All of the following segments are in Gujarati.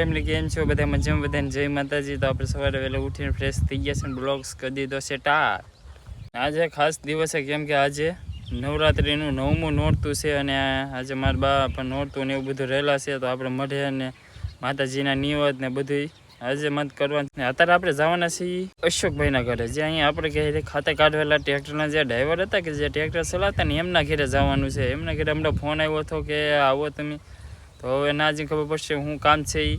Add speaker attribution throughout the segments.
Speaker 1: ફેમિલી કેમ છો? બધા મજામાં? બધાને જય માતાજી. તો આપણે સવારે વહેલા ઉઠીને ફ્રેશ થઈ ગયા છે અને બ્લોગ્સ કરી દીધો છે ટાર. આજે ખાસ દિવસ છે કેમ કે આજે નવરાત્રિનું નવમું નોરતું છે અને આજે મારા બા પણ નોરતું ને એવું બધું રહેલા છે. તો આપણે મઢે અને માતાજીના નિયત ને બધું આજે મત કરવાનું અત્યારે આપણે જવાના છીએ અશોકભાઈના ઘરે. જે અહીંયા આપણે કહે ખાતે કાઢવેલા ટ્રેક્ટરના જે ડ્રાઈવર હતા કે જે ટ્રેક્ટર ચલાવતા ને એમના ઘેરે જવાનું છે. એમના ઘેરે હમણાં ફોન આવ્યો હતો કે, આવો તમે. તો હવે નાજીને ખબર પડશે શું કામ છે એ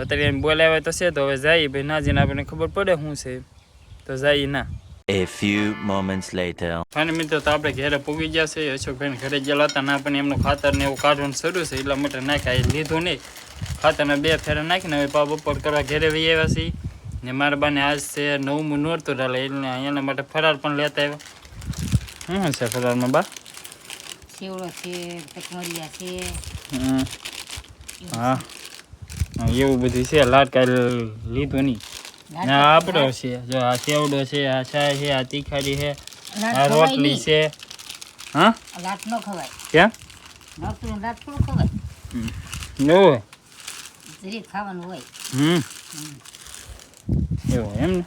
Speaker 1: અત્યારે એમ બોલાવ્યા તો છે તો હવે જાય ભાઈ નાજીને આપણને ખબર પડે શું છે. તો જાય ના.
Speaker 2: A few moments later.
Speaker 1: Final મિત્રો તો આપણે ઘરે પૂગી ગયા છે. અશોકભાઈને ઘરે ગયેલા હતા ના પણ એમનું ખાતર ને એવું કાઢવાનું શરૂ છે. એટલા માટે નાખ્યા એ લીધું નહીં. ખાતરના બે ફેરા નાખીને હવે પા બપોર કરવા ઘરે વહી આવ્યા છીએ. ને મારા બાને આજ છે નવમું નોરતું ડાલે એટલે એના માટે ફરાર પણ લેતા આવ્યા. શું છે ફરારમાં બા?
Speaker 3: સેવડો છે છે.
Speaker 1: હા. હા, એવું બધું છે લાટકાર લીધું નહીં. આપડો છે જો આ સેવડો છે આ ચા છે આ તીખારી છે આ રોટલી છે. હા?
Speaker 3: લાટ ન ખવાય.
Speaker 1: કેમ
Speaker 3: લાટ થોડું ખવાય.
Speaker 1: એવું હોય
Speaker 3: ખાવાનું હોય.
Speaker 1: હમ. એવું એમ ને?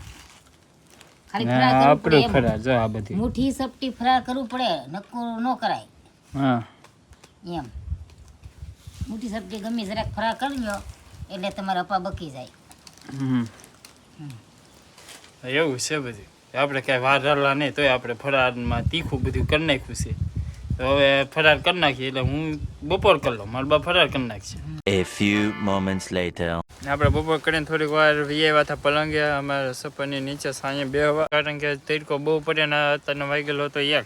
Speaker 1: આપણું. ખરા જો આ બધી.
Speaker 3: મુઠ્ઠી સપટી ફરાર કરવું પડે નકરું ન કરાય.
Speaker 1: હા.
Speaker 3: એમ. મુઠ્ઠી સપટી ગમે જરાક ફરાર કરી એટલે તમારા અપા બકી જાય.
Speaker 1: હમ. એવું છે બધું. આપણે કાંઈ વાર રહેલા નહીં તોય આપણે ફરારમાં તીખું બધું કરી નાખ્યું છે. તો હવે ફરાર કરી નાખીએ એટલે હું બપોર કરી લઉં. મારા બા ફરાર કરી નાખશે.
Speaker 2: A few moments later.
Speaker 1: આપણે બપોર કરીને થોડીક વાર વિયેવા હતા પલંગે અમારા સપરની નીચે સાંજે બેહવા કારણ કે તડકો બહુ પડે ને અત્યારનો વાગેલો હતો એક.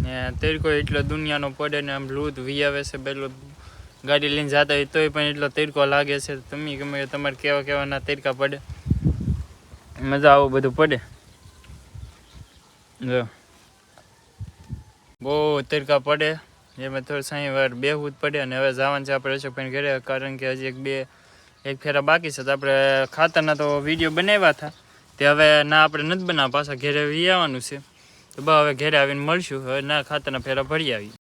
Speaker 1: ને તડકો એટલો દુનિયાનો પડે ને આમ લૂધ વિયાવે છે પેલો ગાડી લઈને જતા હોય તોય પણ એટલો તડકો લાગે છે. તમે ગમે તમારે કેવા કેવાના તડકા પડે. મજા આવું બધું પડે. જો. બહુ તડકા પડે. એમાં થોડું સાંઈ વાર બેહવું જ પડે અને હવે જવાનું છે આપણે અશોકભાઈ ઘરે, કારણ કે હજી એક બે, એક ફેરા બાકી છે તો આપણે ખાતરના તો વીડિયો બનાવ્યા હતા. તે હવે ના આપણે નથી બનાવવા પાછા ઘરે આવવાનું છે. તો બા હવે ઘરે આવીને મળશું. હવે ના ખાતરના ફેરા ભરી આવી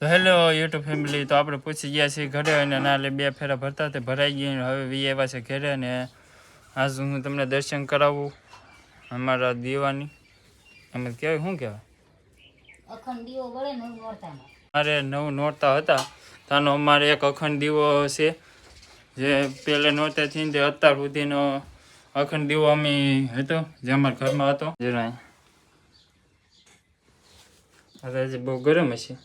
Speaker 1: તો હેલો યુટ્યુબ ફેમિલી તો આપણે પૂછી ગયા છીએ ઘરે અને ના લે બે ફેરા ભરતા તે ભરાઈ ગઈ હવે વી આવ્યા છે ઘરે અને આજ હું તમને દર્શન કરાવું અમારા દીવાની. એમ કહેવાય શું કહેવાય?
Speaker 3: અખંડ દીવો બળે ને એવું નોરતામાં.
Speaker 1: મારે નવ નોરતા હતા તાનો અમારે એક અખંડ દીવો છે જે પહેલે થઈને તે અત્યાર સુધીનો અખંડ દીવો અમે હતો જે અમારા ઘરમાં હતો. જરા અરે બહુ ગરમ હશે.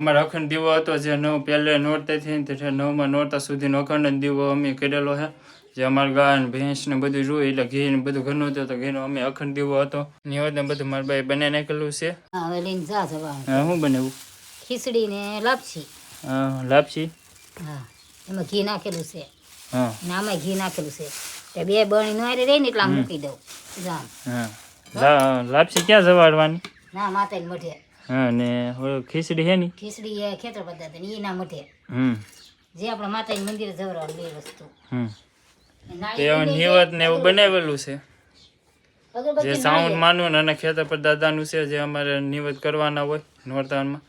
Speaker 1: અમારો અખંડ દીવો હતો જે નવ પહેલે નોરતેથી તેથી નવમાં નોરતા સુધીનો અખંડ દીવો અમે કરેલો છે જે અમારા ગાય ને ભેંસ ને બધું જોયું એટલે ઘી ને બધું ઘરનું હતું તો ઘીનો અમે અખંડ દીવો હતો. નિવેદન બધું મારા ભાઈ બને નાખેલું છે.
Speaker 3: હા, હવે લઈને જા
Speaker 1: શું બનાવ્યું
Speaker 3: ખીચડી ને લાપસી.
Speaker 1: હા, લાપસી?
Speaker 3: હા એમાં ઘી નાખેલું છે.
Speaker 1: હા.
Speaker 3: ને આમાં ઘી નાખેલું છે. તે બે બણી નો રે ને એટલે મૂકી દઉં. જા.
Speaker 1: હા. લાપસી ક્યાં જવાડવાની
Speaker 3: ના માતા મઠે
Speaker 1: હા ને ખીચડી હે ની?
Speaker 3: ખીચડી એ ખેતર પદ્ધતિ ને એના મઠે
Speaker 1: હમ.
Speaker 3: જે આપણા માતાજી મંદિરે જવરાવાનું બે વસ્તુ.
Speaker 1: હમ. તે નિવત ને એવું બનાવેલું છે. જે સાઉન્ડ માનવું અને ખેતર પર દાદાનું છે જે અમારે નિવત કરવાના હોય નોરતાનમાં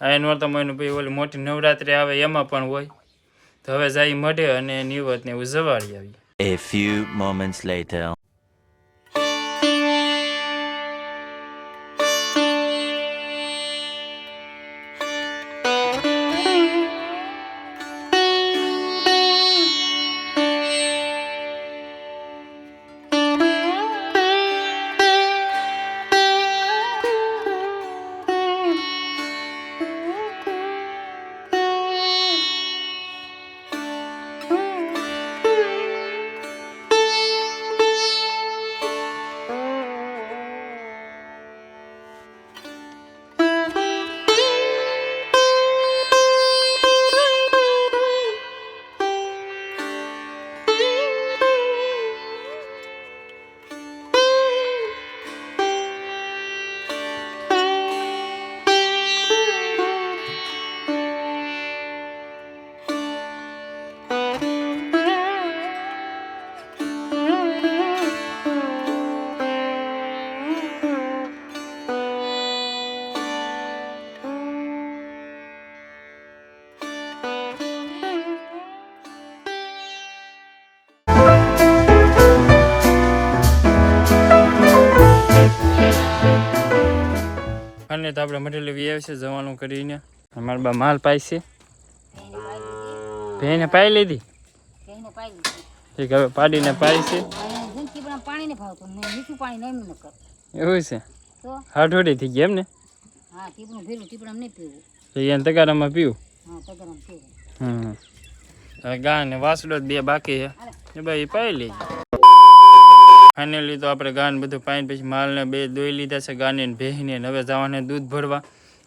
Speaker 1: આ નોરતામાં એનું પછી ઓલી મોટી નવરાત્રિ આવે એમાં પણ હોય. તો હવે જાય મઢે અને નિવત ને એવું જવાડી આવી
Speaker 2: A few moments later.
Speaker 1: Finally તો આપણે મટીરિયલ લેવી આવ્યા છે જવાનું કરીને. અમારા બા માલ પાય છે. ભેને પાઈ લીધી? ઠીક હવે પાડીને પાય છે.
Speaker 3: ને ને ન
Speaker 1: એવું છે? હાઠોડી થઈ ગઈ એમ ને? એને તગારામાં પીવું? હમ. હવે ગા ને વાસડો બે બાકી છે. એ ભાઈ પાઈ લીધી ફાઇનલી તો આપણે ગાન બધું પાઈને પછી માલને બે દોઈ લીધા છે ગાને ભેહીને. હવે જવાને દૂધ ભરવા.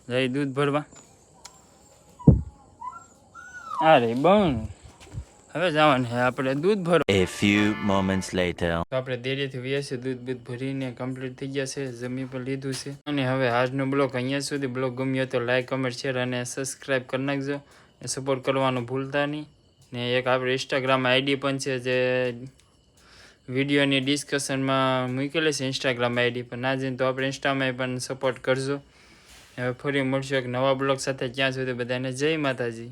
Speaker 1: જઈ દૂધ ભરવા. અરે બન. હવે જવાનું છે આપણે દૂધ ભરવા.
Speaker 2: એ ફ્યુ મોમેન્ટ્સ લેટર
Speaker 1: તો આપણે ડેરીથી વ્યા છે. દૂધ બૂધ ભરીને કમ્પ્લીટ થઈ ગયા છે. જમી પણ લીધું છે. અને હવે આજનો બ્લોગ અહીંયા સુધી. બ્લોગ ગમ્યો તો લાઈક કમેન્ટ શેર અને સબસ્ક્રાઈબ કરી નાખજો. સપોર્ટ કરવાનું ભૂલતા નહીં. ને એક આપણે ઇન્સ્ટાગ્રામ આઈડી પણ છે જે વિડીયોની ડિસ્કશનમાં મૂકેલી છે ઇન્સ્ટાગ્રામ આઈડી પણ. ના જઈને તો આપણે ઇન્સ્ટામાં પણ સપોર્ટ કરજો. હવે ફરી મળશું એક નવા બ્લોગ સાથે. ક્યાં સુધી બધાને જય માતાજી.